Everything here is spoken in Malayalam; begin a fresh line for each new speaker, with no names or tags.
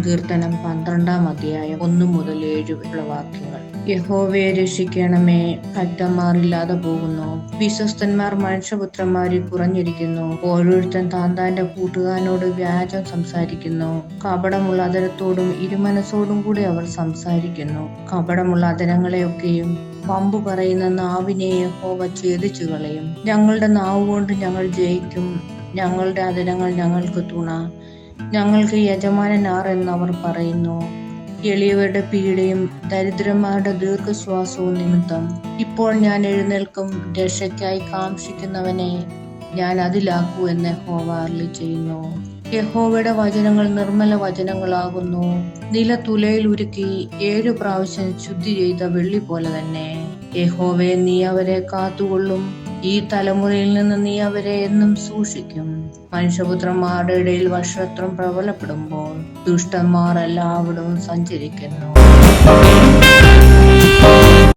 സങ്കീർത്തനം പന്ത്രണ്ടാം അധ്യായം ഒന്നു മുതൽ ഏഴുള്ള വാക്യങ്ങൾ. യഹോവയെ രക്ഷിക്കണമേ ഭക്തന്മാരില്ലാതെ പോകുന്നു. വിശ്വസ്തന്മാർ മനുഷ്യപുത്രന്മാരിൽ കുറഞ്ഞിരിക്കുന്നു. ഓരോരുത്തൻ താൻ താന്റെ കൂട്ടുകാരനോട് വ്യാജം സംസാരിക്കുന്നു. കപടമുള്ള അതരത്തോടും ഇരുമനസ്സോടും കൂടി അവർ സംസാരിക്കുന്നു. കപടമുള്ള അതരങ്ങളെയൊക്കെയും പമ്പു പറയുന്ന നാവിനെ യഹോവ ഛേദിച്ചു കളയും. ഞങ്ങളുടെ നാവ് കൊണ്ട് ഞങ്ങൾ ജയിക്കും. ഞങ്ങളുടെ അതിരങ്ങൾ ഞങ്ങൾക്ക് തുണ. ഞങ്ങൾക്ക് യജമാനനാർ എന്ന് എന്നവർ പറയുന്നു. എളിയവരുടെ പീഡയും ദരിദ്രന്മാരുടെ ദീർഘശ്വാസവും നിമിത്തം ഇപ്പോൾ ഞാൻ എഴുന്നേൽക്കും രക്ഷയ്ക്കായി കാംക്ഷിക്കുന്നവനെ ഞാൻ അതിലാക്കൂ എന്ന് അരുളി ചെയ്യുന്നു. യഹോവയുടെ വചനങ്ങൾ നിർമ്മല വചനങ്ങളാകുന്നു. നില തുലയിൽ ഉരുക്കി ഏഴു പ്രാവശ്യം ശുദ്ധി ചെയ്ത വെള്ളി പോലെ തന്നെ. യഹോവയെ നീ അവരെ കാത്തുകൊള്ളും. ഈ തലമുറയിൽ നിന്ന് നീ അവരെ എന്നും സൂക്ഷിക്കും. മനുഷ്യപുത്രന്മാരുടെ ഇടയിൽ വർഷത്രം പ്രബലപ്പെടുമ്പോൾ ദുഷ്ടന്മാർ എല്ലാവിടവും സഞ്ചരിക്കുന്നു.